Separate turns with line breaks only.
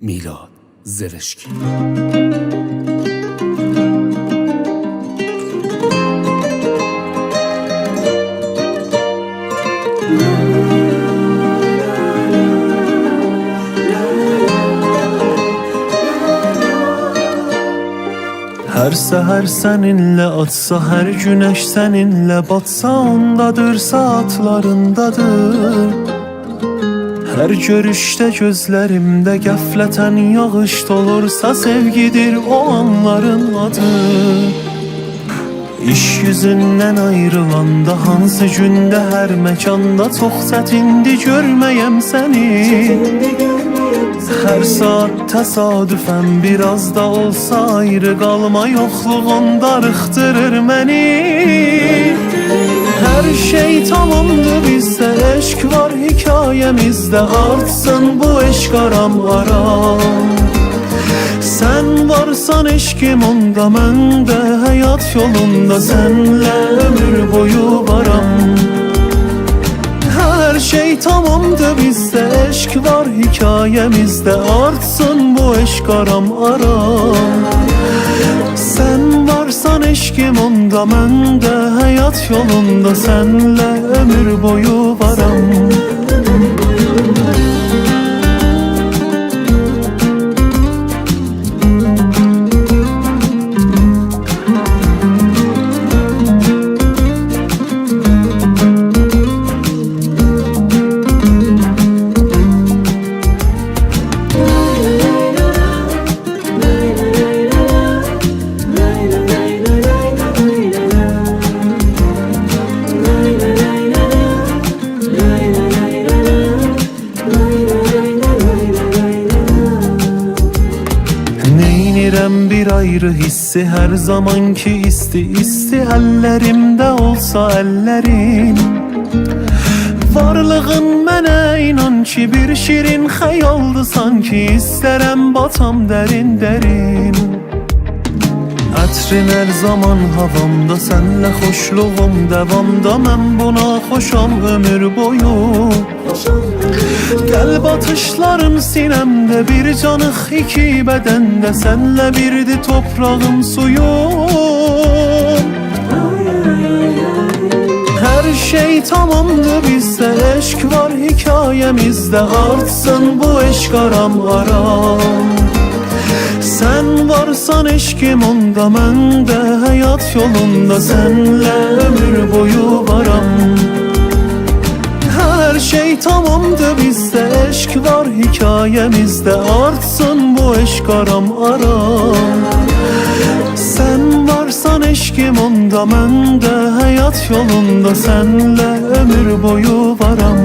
Milan Zereşki
Her seher seninle atsa her güneş seninle batsa ondadır saatlarındadır. Her görüşte gözlerimde gafleten yağış dolursa sevgidir o anların adı. İş yüzünden ayrılanda hansı günde her mekanda çok çetindi görmeyem seni. Her saat tesadüfen biraz da olsa ayrı kalma yokluğun darıktırır beni Her şey tamamdı bizde eşk var hikayemizde artsın bu eşk aram aram sen varsan eşkim onda ben de hayat yolunda senle ömür boyu varam. Her şey tamamdı bizde eşk var hikayemizde artsın bu eşk aram aram varsan eşkim onda ben de hayat yolunda. Senle ömür boyu varam bir ayrı hissi her zamanki isti. İsti ellerimde olsa ellerin. Varlığın mənə inan ki bir şirin xəyaldı sanki. İstərəm batam dərin dərin Ətrin hər zaman havamda sənlə xoşluğum davamda mən buna xoşam ömür boyu Qəlb atışlarım sinəmdə bir canıq iki bədəndə Sənlə birdi toprağım suyum Her şey tamamdı bizde eşk var hikayemizde Artsın bu eşk aram aram. Sen varsan eşkim onda ben de hayat yolunda Senle ömür boyu varam tamamdı bizde eşk var hikayemizde. Artsın bu eşk aram aram. Sen varsan eşkim onda ben de hayat yolunda. Senle ömür boyu varam